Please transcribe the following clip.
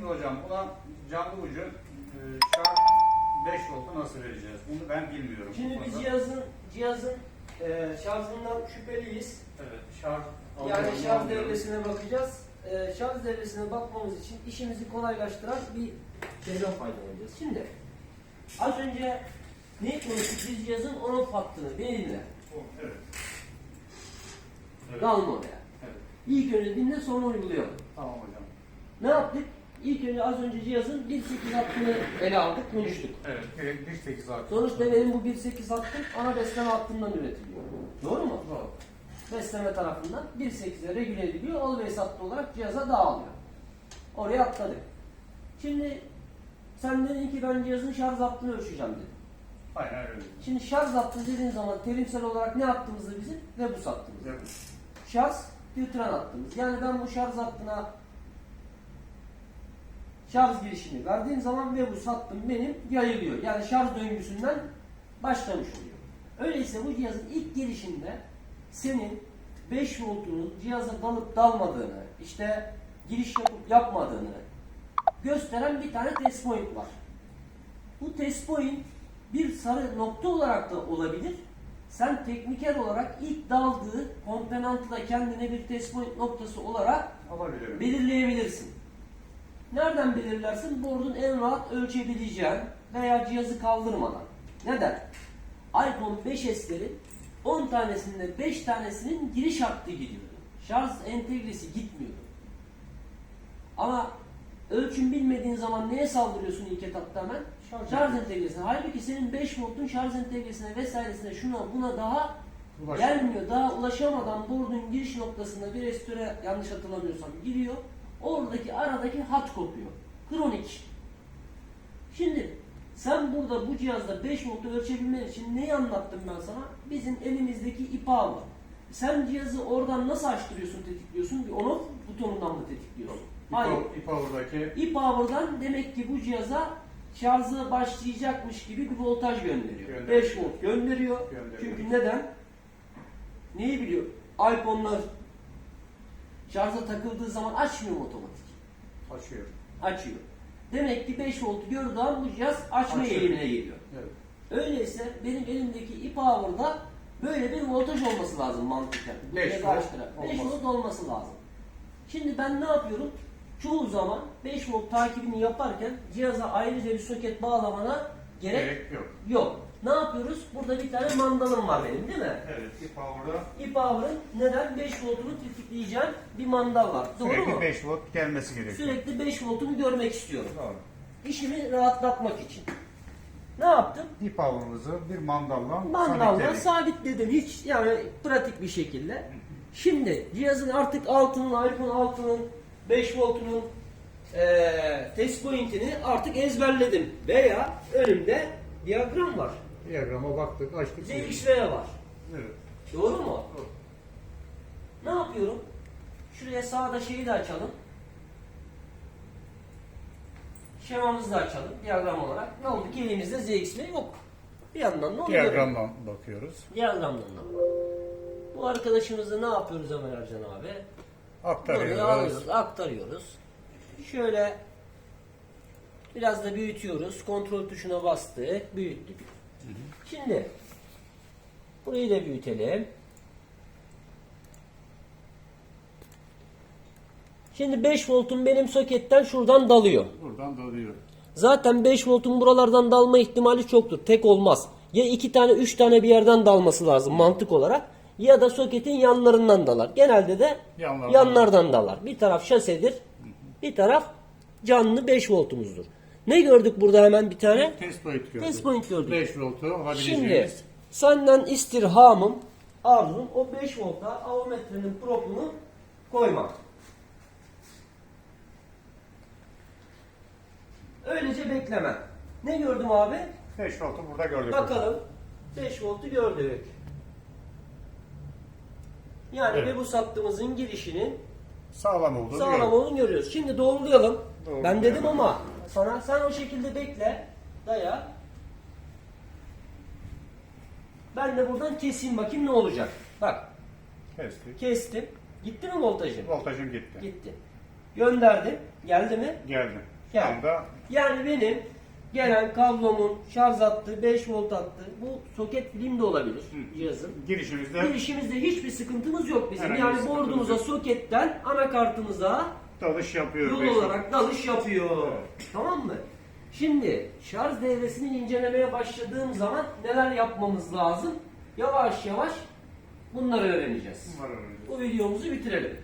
Şimdi hocam buna canlı ucu e, şarj 5 voltu nasıl vereceğiz? Bunu ben bilmiyorum. Şimdi biz cihazın cihazın e, şarjından şüpheliyiz. Evet, şarj Yani alıyorum, şarj devresine bakacağız. E, şarj devresine bakmamız için işimizi kolaylaştıran bir şeyden faydalanacağız. Şimdi az önce ne konuştuk? Biz cihazın on-off hattını benimle Evet. Evet. dalma oraya. evet. İlk önce dinle sonra uygulayalım. Tamam hocam. Ne yaptık? İlk önce az önce cihazın 1.8 hattını ele aldık, konuştuk. Evet, direkt 1.8 saat. Sonuçta benim bu 1.8 hattım ana besleme hattından üretiliyor. Doğru mu? Doğru. Besleme tarafından 1.8'e regüle ediliyor. Always hattı olarak cihaza dağılıyor. Oraya atladık. Şimdi sen dedin ki ben cihazın şarj hattını ölçeceğim dedin. Aynen öyle. Şimdi şarj hattı dediğin zaman terimsel olarak ne hattımızı bizim? Rebus hattımız. Evet. Şarj filtren hattımız. Yani ben bu şarj hattına şarj girişini verdiğim zaman Webus hattım benim yayılıyor. Yani şarj döngüsünden başlamış oluyor. Öyleyse bu cihazın ilk girişinde senin 5 voltunun cihaza dalıp dalmadığını, işte giriş yapıp yapmadığını gösteren bir tane test point var. Bu test point bir sarı nokta olarak da olabilir. Sen tekniker olarak ilk daldığı komponentı da kendine bir test point noktası olarak belirleyebilirsin. Nereden belirlersin? Board'un en rahat ölçebileceğin veya cihazı kaldırmadan. Neden? iPhone 5s'lerin 10 tanesinde 5 tanesinin giriş hattı gidiyordu. Şarj entegresi gitmiyordu. Ama ölçüm bilmediğin zaman neye saldırıyorsun ilk etapta hemen? Şarj Şarj entegresine. Halbuki senin 5 voltun şarj entegresine vesairesine şuna buna daha Ulaş- gelmiyor. Daha ulaşamadan board'un giriş noktasında bir restore yanlış hatırlamıyorsam giriyor. Oradaki aradaki hat kopuyor. Kronik. Şimdi sen burada bu cihazda 5 voltu ölçebilmen için neyi anlattım ben sana? Bizim elimizdeki ipağı var. Sen cihazı oradan nasıl açtırıyorsun, tetikliyorsun? Bir on-off butonundan mı tetikliyorsun? Hayır. İpower'daki E-Power'dan demek ki bu cihaza şarjı başlayacakmış gibi bir voltaj gönderiyor. Gönderiyor. 5 volt gönderiyor. Gönderiyor. Çünkü neden? Neyi biliyor? iPhone'lar şarja takıldığı zaman açmıyor mu otomatik? açıyor. Açıyor. Demek ki 5 voltu gördüğü an bu cihaz açma Açıyor. eğilimine geliyor. Evet. Öyleyse benim elimdeki e-Power'da böyle bir voltaj olması lazım mantıken. Bu Beş cihazı volt açtırarak. 5 olmaz. volt olması lazım. Şimdi ben ne yapıyorum? Çoğu zaman 5 volt takibini yaparken cihaza ayrıca bir soket bağlamana gerek Gerek yok. yok. Ne yapıyoruz? Burada bir tane mandalım var benim değil mi? Evet, e-Power'da e-Power'ın neden 5 voltunu tetikleyeceğim bir mandal var. Doğru sürekli mu? 5 volt gelmesi gerekiyor. Sürekli 5 voltunu görmek istiyorum. Doğru. İşimi rahatlatmak için. Ne yaptım? E-Power'ımızı bir mandalla Mandalla sabitledik. sabitledim hiç yani pratik bir şekilde. Şimdi cihazın artık altının iPhone altının 5 voltunun eee test pointini artık ezberledim. Veya önümde diyagram var. Diyagrama baktık, açtık. ZXV var. Evet. Doğru mu? Doğru. Ne yapıyorum? Şuraya sağda şeyi de açalım. Şemamızı da açalım diyagram olarak. Ne oldu elimizde ZXV yok. Bir yandan da onu. Diyagramdan bakıyoruz. Diyagramdan da. Bu arkadaşımızı ne yapıyoruz Ömer Ercan abi? Buraya Aktarıyoruz. alıyoruz, aktarıyoruz. Şöyle biraz da büyütüyoruz. Kontrol tuşuna bastık, büyüttük. Şimdi burayı da büyütelim. Şimdi 5 voltum benim soketten şuradan dalıyor. Buradan dalıyor. Zaten 5 voltun buralardan dalma ihtimali çoktur. Tek olmaz. Ya iki tane üç tane bir yerden dalması lazım mantık olarak. Ya da soketin yanlarından dalar. Genelde de Yanlardan. yanlardan dalar. Bir taraf şasedir. Bir taraf canlı 5 voltumuzdur. Ne gördük burada hemen bir tane? Test point gördük. Test point gördük. 5 voltu Şimdi alabileceğimiz. senden istirhamım, arzum o 5 volta avometrenin propunu koymak. Öylece bekleme. Ne gördüm abi? 5 voltu burada gördük. Bakalım. 5 voltu gördük. Yani Evet. ve bu sattığımızın girişinin Sağlam olduğunu sağlam gördük. olduğunu görüyoruz. Şimdi doğrulayalım. Doğrulayalım. Ben dedim ama sana sen o şekilde bekle. Daya. Ben de buradan keseyim bakayım ne olacak. Bak Kestik. kestim. Gitti mi voltajım? Voltajım gitti. Gitti. Gönderdim. Geldi mi? Geldi. Geldi. anda Yani benim gelen kablomun şarj hattı 5 volt hattı. Bu soket film de olabilir Hı. cihazın. girişimizde Girişimizde hiçbir sıkıntımız yok bizim. Herhangi yani yok. soketten anakartımıza dalış yapıyor. yol beş olarak dalış yapıyor. Evet. Tamam mı? Şimdi şarj devresini incelemeye başladığım zaman neler yapmamız lazım? Yavaş yavaş bunları öğreneceğiz. Var öyle. Bu videomuzu bitirelim.